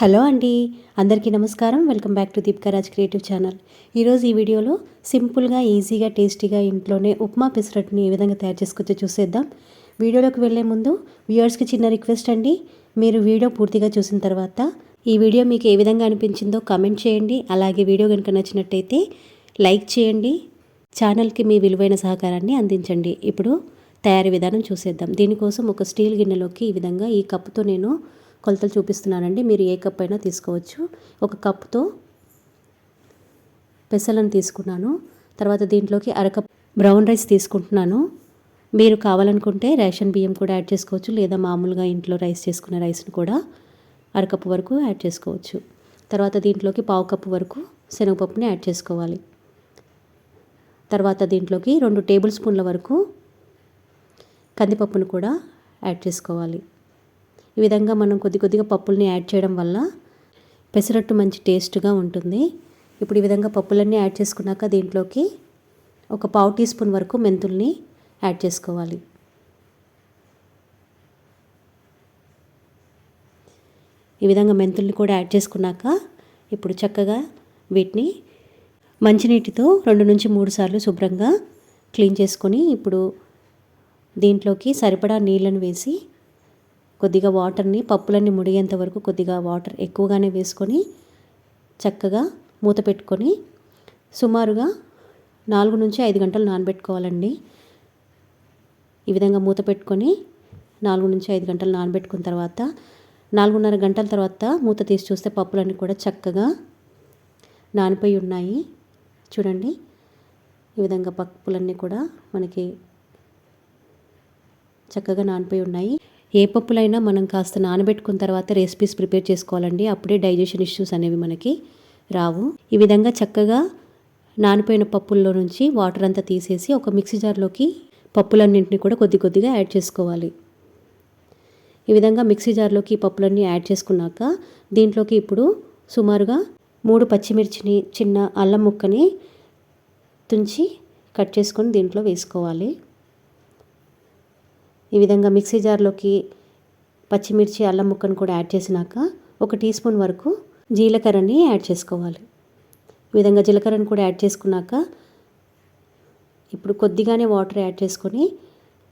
Hello అండి అందరికీ నమస్కారం. Welcome back to Deepkaraj creative channel. ఈరోజు ఈ వీడియోలో సింపుల్గా ఈజీగా టేస్టీగా ఇంట్లోనే ఉప్మా పెసరట్ని ఏ విధంగా తయారు చేసుకొచ్చో చూసేద్దాం. వీడియోలోకి వెళ్ళే ముందు వ్యూయర్స్కి చిన్న రిక్వెస్ట్ అండి. మీరు వీడియో పూర్తిగా చూసిన తర్వాత ఈ వీడియో మీకు ఏ విధంగా అనిపించిందో కామెంట్ చేయండి. అలాగే వీడియో కనుక నచ్చినట్టయితే లైక్ చేయండి. ఛానల్కి మీ విలువైన సహకారాన్ని అందించండి. ఇప్పుడు తయారీ విధానం చూసేద్దాం. దీనికోసం ఒక స్టీల్ గిన్నెలోకి ఈ విధంగా ఈ కప్పుతో నేను కొలతలు చూపిస్తున్నానండి. మీరు ఏ కప్ అయినా తీసుకోవచ్చు. ఒక కప్తో పెసలను తీసుకున్నాను. తర్వాత దీంట్లోకి అరకప్ బ్రౌన్ రైస్ తీసుకుంటున్నాను. మీరు కావాలనుకుంటే రేషన్ బియ్యం కూడా యాడ్ చేసుకోవచ్చు. లేదా మామూలుగా ఇంట్లో రైస్ చేసుకున్న రైస్ను కూడా అరకప్పు వరకు యాడ్ చేసుకోవచ్చు. తర్వాత దీంట్లోకి పావు కప్పు వరకు శనగపప్పుని యాడ్ చేసుకోవాలి. తర్వాత దీంట్లోకి రెండు టేబుల్ స్పూన్ల వరకు కందిపప్పును కూడా యాడ్ చేసుకోవాలి. ఈ విధంగా మనం కొద్ది కొద్దిగా పప్పుల్ని యాడ్ చేయడం వల్ల పెసరట్టు మంచి టేస్ట్గా ఉంటుంది. ఇప్పుడు ఈ విధంగా పప్పులన్నీ యాడ్ చేసుకున్నాక దీంట్లోకి ఒక పావు టీ స్పూన్ వరకు మెంతుల్ని యాడ్ చేసుకోవాలి. ఈ విధంగా మెంతుల్ని కూడా యాడ్ చేసుకున్నాక ఇప్పుడు చక్కగా వీటిని మంచినీటితో రెండు నుంచి మూడు సార్లు శుభ్రంగా క్లీన్ చేసుకొని ఇప్పుడు దీంట్లోకి సరిపడా నీళ్ళను వేసి కొద్దిగా వాటర్ని పప్పులన్నీ ముడిగేంత వరకు కొద్దిగా వాటర్ ఎక్కువగానే వేసుకొని చక్కగా మూత పెట్టుకొని సుమారుగా నాలుగు నుంచి ఐదు గంటలు నానబెట్టుకోవాలండి. ఈ విధంగా మూత పెట్టుకొని నాలుగు నుంచి ఐదు గంటలు నానబెట్టుకున్న తర్వాత నాలుగున్నర గంటల తర్వాత మూత తీసి చూస్తే పప్పులన్నీ కూడా చక్కగా నానిపోయి ఉన్నాయి. చూడండి ఈ విధంగా పప్పులన్నీ కూడా మనకి చక్కగా నానిపోయి ఉన్నాయి. ఏ పప్పులైనా మనం కాస్త నానబెట్టుకున్న తర్వాత రెసిపీస్ ప్రిపేర్ చేసుకోవాలండి. అప్పుడే డైజెషన్ ఇష్యూస్ అనేవి మనకి రావు. ఈ విధంగా చక్కగా నానిపోయిన పప్పుల్లో నుంచి వాటర్ అంతా తీసేసి ఒక మిక్సీ జార్లోకి పప్పులన్నింటినీ కూడా కొద్ది కొద్దిగా యాడ్ చేసుకోవాలి. ఈ విధంగా మిక్సీ జార్లోకి పప్పులన్నీ యాడ్ చేసుకున్నాక దీంట్లోకి ఇప్పుడు సుమారుగా మూడు పచ్చిమిర్చిని చిన్న అల్లం ముక్కని తుంచి కట్ చేసుకొని దీంట్లో వేసుకోవాలి. ఈ విధంగా మిక్సీ జార్లోకి పచ్చిమిర్చి అల్లం ముక్కను కూడా యాడ్ చేసినాక ఒక టీ స్పూన్ వరకు జీలకర్రని యాడ్ చేసుకోవాలి. ఈ విధంగా జీలకర్రను కూడా యాడ్ చేసుకున్నాక ఇప్పుడు కొద్దిగానే వాటర్ యాడ్ చేసుకొని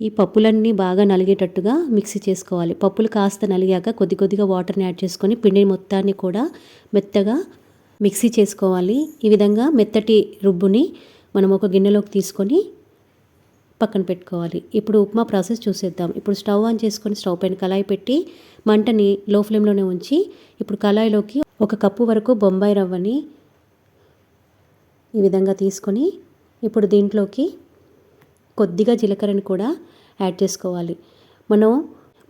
ఈ పప్పులన్నీ బాగా నలిగేటట్టుగా మిక్సీ చేసుకోవాలి. పప్పులు కాస్త నలిగాక కొద్ది కొద్దిగా వాటర్ని యాడ్ చేసుకొని పిండి మొత్తాన్ని కూడా మెత్తగా మిక్సీ చేసుకోవాలి. ఈ విధంగా మెత్తటి రుబ్బుని మనం ఒక గిన్నెలోకి తీసుకొని పక్కన పెట్టుకోవాలి. ఇప్పుడు ఉప్మా ప్రాసెస్ చూసేద్దాం. ఇప్పుడు స్టవ్ ఆన్ చేసుకొని స్టవ్ పైన కళాయి పెట్టి మంటని లో ఫ్లేమ్లోనే ఉంచి ఇప్పుడు కళాయిలోకి ఒక కప్పు వరకు బొంబాయి రవ్వని ఈ విధంగా తీసుకొని ఇప్పుడు దీంట్లోకి కొద్దిగా జీలకర్రని కూడా యాడ్ చేసుకోవాలి. మనం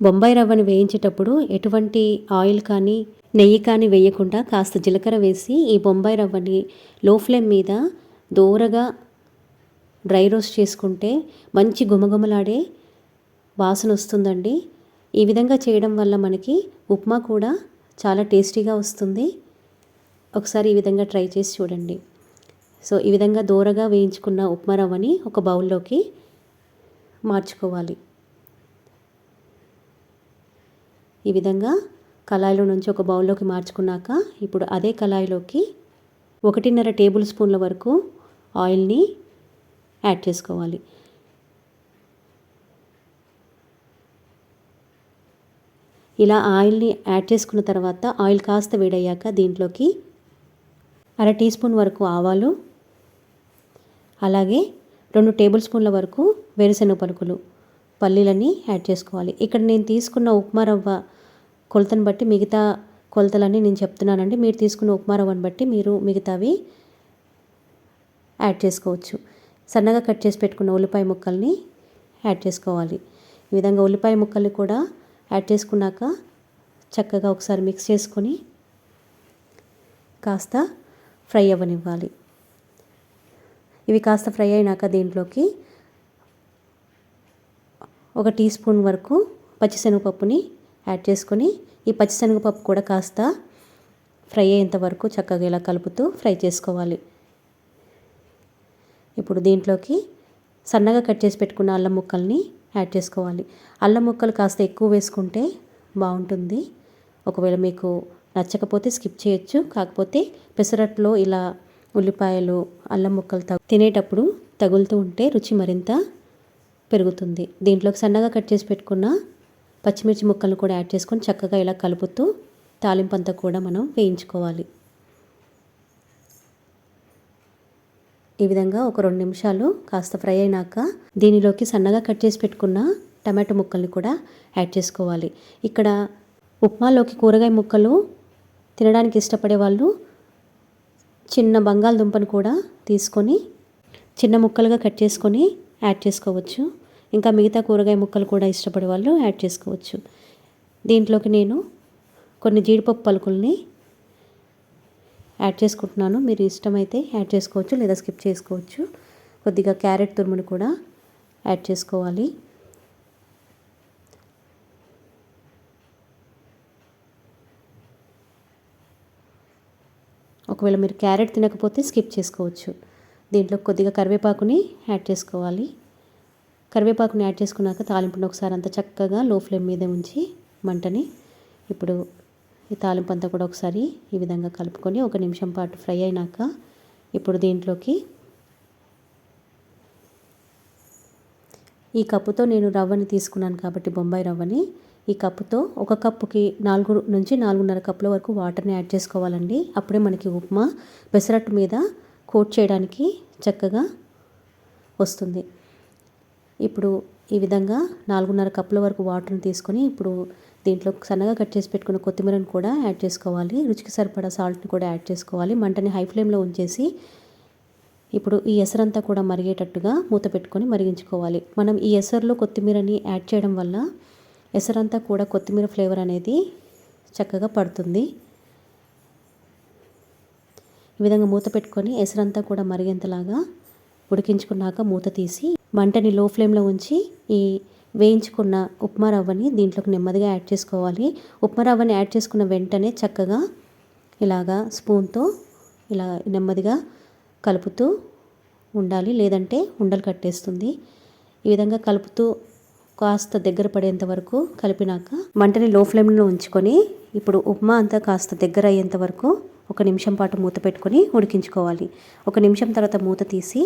బొంబాయి రవ్వని వేయించేటప్పుడు ఎటువంటి ఆయిల్ కానీ నెయ్యి కానీ వేయకుండా కాస్త జీలకర్ర వేసి ఈ బొంబాయి రవ్వని లో ఫ్లేమ్ మీద దూరగా డ్రై రోస్ట్ చేసుకుంటే మంచి గుమగుమలాడే వాసన వస్తుందండి. ఈ విధంగా చేయడం వల్ల మనకి ఉప్మా కూడా చాలా టేస్టీగా వస్తుంది. ఒకసారి ఈ విధంగా ట్రై చేసి చూడండి. సో ఈ విధంగా దూరగా వేయించుకున్న ఉప్మా రవ్వని ఒక బౌల్లోకి మార్చుకోవాలి. ఈ విధంగా కళాయిలో నుంచి ఒక బౌల్లోకి మార్చుకున్నాక ఇప్పుడు అదే కళాయిలోకి ఒకటిన్నర టేబుల్ స్పూన్ల వరకు ఆయిల్ని యాడ్ చేసుకోవాలి. ఇలా ఆయిల్ని యాడ్ చేసుకున్న తర్వాత ఆయిల్ కాస్త వేడయ్యాక దీంట్లోకి అర టీ స్పూన్ వరకు ఆవాలు అలాగే రెండు టేబుల్ స్పూన్ల వరకు వేరుశెనగ పలుకులు పల్లీలని యాడ్ చేసుకోవాలి. ఇక్కడ నేను తీసుకున్న ఉప్మా రవ్వ కొలతను బట్టి మిగతా కొలతలన్నీ నేను చెప్తున్నానండి. మీరు తీసుకున్న ఉప్మా రవ్వను బట్టి మీరు మిగతావి యాడ్ చేసుకోవచ్చు. సన్నగా కట్ చేసి పెట్టుకున్న ఉల్లిపాయ ముక్కల్ని యాడ్ చేసుకోవాలి. ఈ విధంగా ఉల్లిపాయ ముక్కల్ని కూడా యాడ్ చేసుకున్నాక చక్కగా ఒకసారి మిక్స్ చేసుకొని కాస్త ఫ్రై అవ్వనివ్వాలి. ఇవి కాస్త ఫ్రై అయినాక దీంట్లోకి ఒక టీ స్పూన్ వరకు పచ్చిశనగపప్పుని యాడ్ చేసుకొని ఈ పచ్చిశనగపప్పు కూడా కాస్త ఫ్రై అయ్యేంత వరకు చక్కగా ఇలా కలుపుతూ ఫ్రై చేసుకోవాలి. ఇప్పుడు దీంట్లోకి సన్నగా కట్ చేసి పెట్టుకున్న అల్లం ముక్కల్ని యాడ్ చేసుకోవాలి. అల్లం ముక్కలు కాస్త ఎక్కువ వేసుకుంటే బాగుంటుంది. ఒకవేళ మీకు నచ్చకపోతే స్కిప్ చేయొచ్చు. కాకపోతే పెసరట్లో ఇలా ఉల్లిపాయలు అల్లం ముక్కలు తగు తినేటప్పుడు తగులుతూ ఉంటే రుచి మరింత పెరుగుతుంది. దీంట్లోకి సన్నగా కట్ చేసి పెట్టుకున్న పచ్చిమిర్చి ముక్కలను కూడా యాడ్ చేసుకొని చక్కగా ఇలా కలుపుతూ తాలింపు అంతా కూడా మనం వేయించుకోవాలి. ఈ విధంగా ఒక రెండు నిమిషాలు కాస్త ఫ్రై అయినాక దీనిలోకి సన్నగా కట్ చేసి పెట్టుకున్న టమాటో ముక్కల్ని కూడా యాడ్ చేసుకోవాలి. ఇక్కడ ఉప్మాలోకి కూరగాయ ముక్కలు తినడానికి ఇష్టపడే వాళ్ళు చిన్న బంగాళదుంపను కూడా తీసుకొని చిన్న ముక్కలుగా కట్ చేసుకొని యాడ్ చేసుకోవచ్చు. ఇంకా మిగతా కూరగాయ ముక్కలు కూడా ఇష్టపడే వాళ్ళు యాడ్ చేసుకోవచ్చు. దీంట్లోకి నేను కొన్ని జీడిపప్పు పలుకుల్ని యాడ్ చేసుకుంటున్నాను. మీరు ఇష్టమైతే యాడ్ చేసుకోవచ్చు లేదా స్కిప్ చేసుకోవచ్చు. కొద్దిగా క్యారెట్ తురుమును కూడా యాడ్ చేసుకోవాలి. ఒకవేళ మీరు క్యారెట్ తినకపోతే స్కిప్ చేసుకోవచ్చు. దీంట్లో కొద్దిగా కరివేపాకుని యాడ్ చేసుకోవాలి. కరివేపాకుని యాడ్ చేసుకున్నాక తాలింపుని ఒకసారి అంత చక్కగా లో ఫ్లేమ్ మీద ఉంచి మంటని ఇప్పుడు ఈ తాలింపు అంతా కూడా ఒకసారి ఈ విధంగా కలుపుకొని ఒక నిమిషం పాటు ఫ్రై అయినాక ఇప్పుడు దీంట్లోకి ఈ కప్పుతో నేను రవ్వని తీసుకున్నాను కాబట్టి బొంబాయి రవ్వని. ఈ కప్పుతో ఒక కప్పుకి నాలుగు నుంచి నాలుగున్నర కప్పుల వరకు వాటర్ని యాడ్ చేసుకోవాలండి. అప్పుడే మనకి ఉప్మా పెసరట్టు మీద కోట్ చేయడానికి చక్కగా వస్తుంది. ఇప్పుడు ఈ విధంగా నాలుగున్నర కప్పుల వరకు వాటర్ని తీసుకొని ఇప్పుడు దీంట్లో సన్నగా కట్ చేసి పెట్టుకున్న కొత్తిమీరని కూడా యాడ్ చేసుకోవాలి. రుచికి సరిపడా సాల్ట్ని కూడా యాడ్ చేసుకోవాలి. మంటని హై ఫ్లేమ్లో ఉంచేసి ఇప్పుడు ఈ ఎసరంతా కూడా మరిగేటట్టుగా మూత పెట్టుకొని మరిగించుకోవాలి. మనం ఈ ఎసరులో కొత్తిమీరని యాడ్ చేయడం వల్ల ఎసరంతా కూడా కొత్తిమీర ఫ్లేవర్ అనేది చక్కగా పడుతుంది. ఈ విధంగా మూత పెట్టుకొని ఎసరంతా కూడా మరిగేంతలాగా ఉడికించుకున్నాక మూత తీసి మంటని లో ఫ్లేమ్లో ఉంచి ఈ వేయించుకున్న ఉప్మా రవ్వని దీంట్లోకి నెమ్మదిగా యాడ్ చేసుకోవాలి. ఉప్మా రవ్వని యాడ్ చేసుకున్న వెంటనే చక్కగా ఇలాగా స్పూన్తో ఇలా నెమ్మదిగా కలుపుతూ ఉండాలి. లేదంటే ఉండలు కట్టేస్తుంది. ఈ విధంగా కలుపుతూ కాస్త దగ్గర పడేంత వరకు కలిపినాక మంటని లో ఫ్లేమ్లో ఉంచుకొని ఇప్పుడు ఉప్మా అంతా కాస్త దగ్గర అయ్యేంత వరకు ఒక నిమిషం పాటు మూత పెట్టుకొని ఉడికించుకోవాలి. ఒక నిమిషం తర్వాత మూత తీసి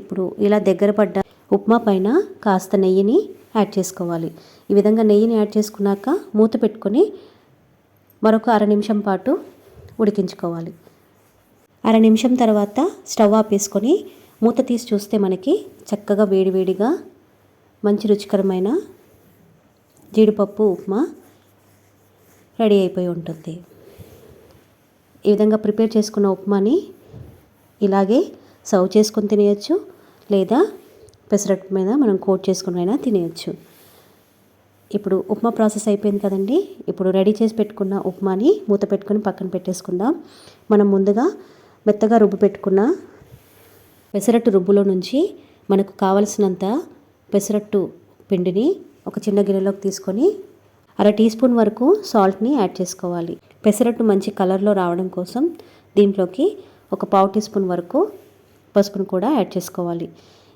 ఇప్పుడు ఇలా దగ్గర పడ్డ ఉప్మా పైన కాస్త నెయ్యిని యాడ్ చేసుకోవాలి. ఈ విధంగా నెయ్యిని యాడ్ చేసుకున్నాక మూత పెట్టుకొని మరొక అర నిమిషం పాటు ఉడికించుకోవాలి. అర నిమిషం తర్వాత స్టవ్ ఆపేసుకొని మూత తీసి చూస్తే మనకి చక్కగా వేడివేడిగా మంచి రుచికరమైన జీడిపప్పు ఉప్మా రెడీ అయిపోయి ఉంటుంది. ఈ విధంగా ప్రిపేర్ చేసుకున్న ఉప్మాని ఇలాగే సర్వ్ చేసుకొని తినేయచ్చు లేదా పెసరట్టు మీద మనం కోట్ చేసుకుని అయినా తినేయచ్చు. ఇప్పుడు ఉప్మా ప్రాసెస్ అయిపోయింది కదండి. ఇప్పుడు రెడీ చేసి పెట్టుకున్న ఉప్మాని మూత పెట్టుకొని పక్కన పెట్టేసుకుందాం. మనం ముందుగా మెత్తగా రుబ్బు పెట్టుకున్న పెసరట్టు రుబ్బులో నుంచి మనకు కావలసినంత పెసరట్టు పిండిని ఒక చిన్న గిన్నెలోకి తీసుకొని అర టీ స్పూన్ వరకు సాల్ట్ని యాడ్ చేసుకోవాలి. పెసరట్టు మంచి కలర్లో రావడం కోసం దీంట్లోకి ఒక పావు టీ స్పూన్ వరకు పసుపును కూడా యాడ్ చేసుకోవాలి.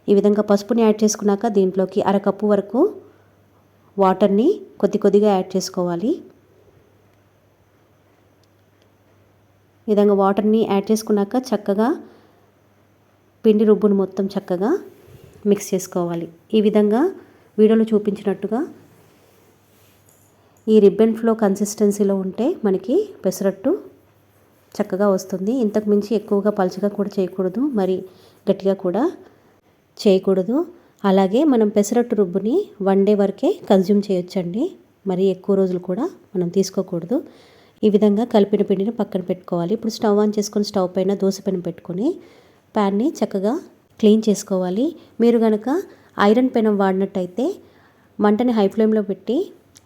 ఈ విధంగా పసుపుని యాడ్ చేసుకున్నాక దీంట్లోకి అరకప్పు వరకు వాటర్ని కొద్ది కొద్దిగా యాడ్ చేసుకోవాలి. ఈ విధంగా వాటర్ని యాడ్ చేసుకున్నాక చక్కగా పిండి రుబ్బును మొత్తం చక్కగా మిక్స్ చేసుకోవాలి. ఈ విధంగా వీడియోలో చూపించినట్టుగా ఈ రిబ్బన్ ఫ్లో కన్సిస్టెన్సీలో ఉంటే మనకి పెసరట్టు చక్కగా వస్తుంది. ఇంతకు మించి ఎక్కువగా పలుచగా కూడా చేయకూడదు. మరి గట్టిగా కూడా చేయకూడదు. అలాగే మనం పెసరట్టు రుబ్బుని వన్ డే వరకే కన్జ్యూమ్ చేయొచ్చండి. మరి ఎక్కువ రోజులు కూడా మనం తీసుకోకూడదు. ఈ విధంగా కలిపిన పిండిని పక్కన పెట్టుకోవాలి. ఇప్పుడు స్టవ్ ఆన్ చేసుకొని స్టవ్ పైన దోశ పెనం పెట్టుకొని ప్యాన్ని చక్కగా క్లీన్ చేసుకోవాలి. మీరు కనుక ఐరన్ పెనం వాడినట్టయితే మంటని హై ఫ్లేమ్లో పెట్టి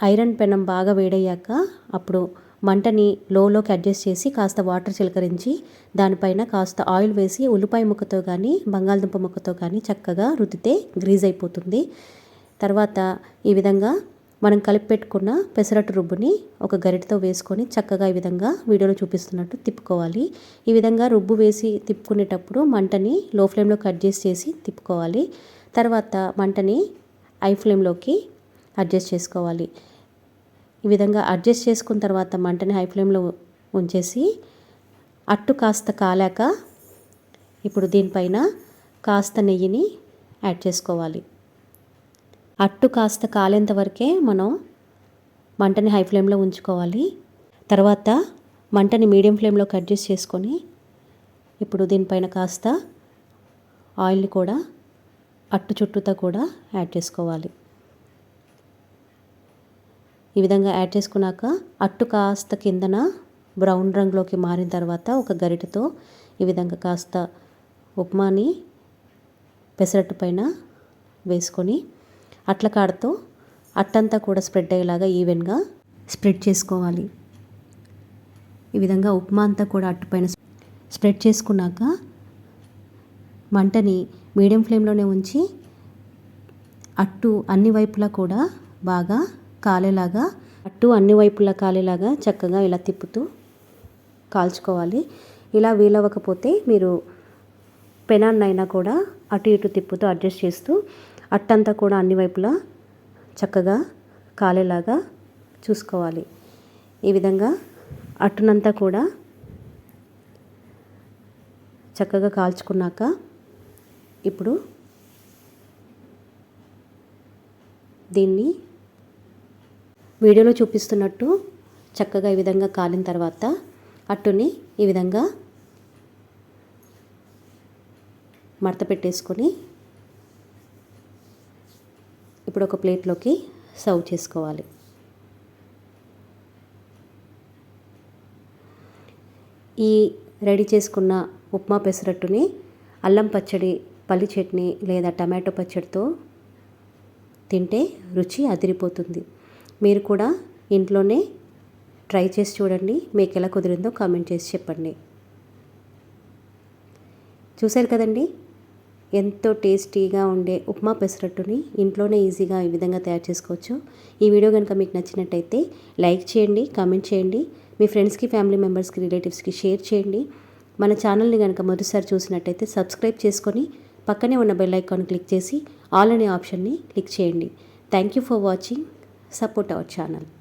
ఐరన్ పెనం బాగా వేడయ్యాక అప్పుడు మంటని లోలోకి అడ్జస్ట్ చేసి కాస్త వాటర్ చిలకరించి దానిపైన కాస్త ఆయిల్ వేసి ఉల్లిపాయ ముక్కతో కానీ బంగాళదుంప ముక్కతో కానీ చక్కగా రుద్దితే గ్రీజ్ అయిపోతుంది. తర్వాత ఈ విధంగా మనం కలిపి పెట్టుకున్న పెసరట్టు రుబ్బుని ఒక గరిటతో వేసుకొని చక్కగా ఈ విధంగా వీడియోలో చూపిస్తున్నట్టు తిప్పుకోవాలి. ఈ విధంగా రుబ్బు వేసి తిప్పుకునేటప్పుడు మంటని లో ఫ్లేమ్లోకి అడ్జస్ట్ చేసి తిప్పుకోవాలి. తర్వాత మంటని ఐ ఫ్లేమ్లోకి అడ్జస్ట్ చేసుకోవాలి. ఈ విధంగా అడ్జస్ట్ చేసుకున్న తర్వాత మంటని హై ఫ్లేమ్లో ఉంచేసి అట్టు కాస్త కాలాక ఇప్పుడు దీనిపైన కాస్త నెయ్యిని యాడ్ చేసుకోవాలి. అట్టు కాస్త కాలేంత వరకే మనం మంటని హై ఫ్లేమ్లో ఉంచుకోవాలి. తర్వాత మంటని మీడియం ఫ్లేమ్లోకి అడ్జస్ట్ చేసుకొని ఇప్పుడు దీనిపైన కాస్త ఆయిల్ని కూడా అట్టు చుట్టూతో కూడా యాడ్ చేసుకోవాలి. ఈ విధంగా యాడ్ చేసుకున్నాక అట్టు కాస్త కిందన బ్రౌన్ రంగులోకి మారిన తర్వాత ఒక గరిటతో ఈ విధంగా కాస్త ఉప్మాని పెసరట్టు పైన వేసుకొని అట్ల కాడతో అట్టంతా కూడా స్ప్రెడ్ అయ్యేలాగా ఈవెన్గా స్ప్రెడ్ చేసుకోవాలి. ఈ విధంగా ఉప్మా అంతా కూడా అట్టుపైన స్ప్రెడ్ చేసుకున్నాక మంటని మీడియం ఫ్లేమ్లోనే ఉంచి అట్టు అన్ని వైపులా కూడా బాగా కాలేలాగా అట్టు అన్ని వైపులా కాలేలాగా చక్కగా ఇలా తిప్పుతూ కాల్చుకోవాలి. ఇలా వీలవ్వకపోతే మీరు పెనాన్నైనా కూడా అటు ఇటు తిప్పుతూ అడ్జస్ట్ చేస్తూ అట్టంతా కూడా అన్ని వైపులా చక్కగా కాలేలాగా చూసుకోవాలి. ఈ విధంగా అట్టునంతా కూడా చక్కగా కాల్చుకున్నాక ఇప్పుడు దీన్ని వీడియోలో చూపిస్తున్నట్టు చక్కగా ఈ విధంగా కాలిన తర్వాత అట్టుని ఈ విధంగా మడత పెట్టేసుకొని ఇప్పుడు ఒక ప్లేట్లోకి సర్వ్ చేసుకోవాలి. ఈ రెడీ చేసుకున్న ఉప్మా పెసరట్టుని అల్లం పచ్చడి పల్లి చట్నీ లేదా టమాటో పచ్చడితో తింటే రుచి అదిరిపోతుంది. మీరు కూడా ఇంట్లోనే ట్రై చేసి చూడండి. మీకు ఎలా కుదిరిందో కామెంట్ చేసి చెప్పండి. చూశారు కదండి? ఎంతో టేస్టీగా ఉండే ఉప్మా పెసరట్టుని ఇంట్లోనే ఈజీగా ఈ విధంగా తయారు చేసుకోవచ్చు. ఈ వీడియో కనుక మీకు నచ్చినట్టయితే లైక్ చేయండి కామెంట్ చేయండి. మీ ఫ్రెండ్స్కి ఫ్యామిలీ మెంబర్స్కి రిలేటివ్స్కి షేర్ చేయండి. మన ఛానల్ని కనుక మొదటిసారి చూసినట్టయితే సబ్స్క్రైబ్ చేసుకొని పక్కనే ఉన్న బెల్ ఐకాన్ క్లిక్ చేసి ఆల్ అనే ఆప్షన్ని క్లిక్ చేయండి. Thank you for watching. Support our channel.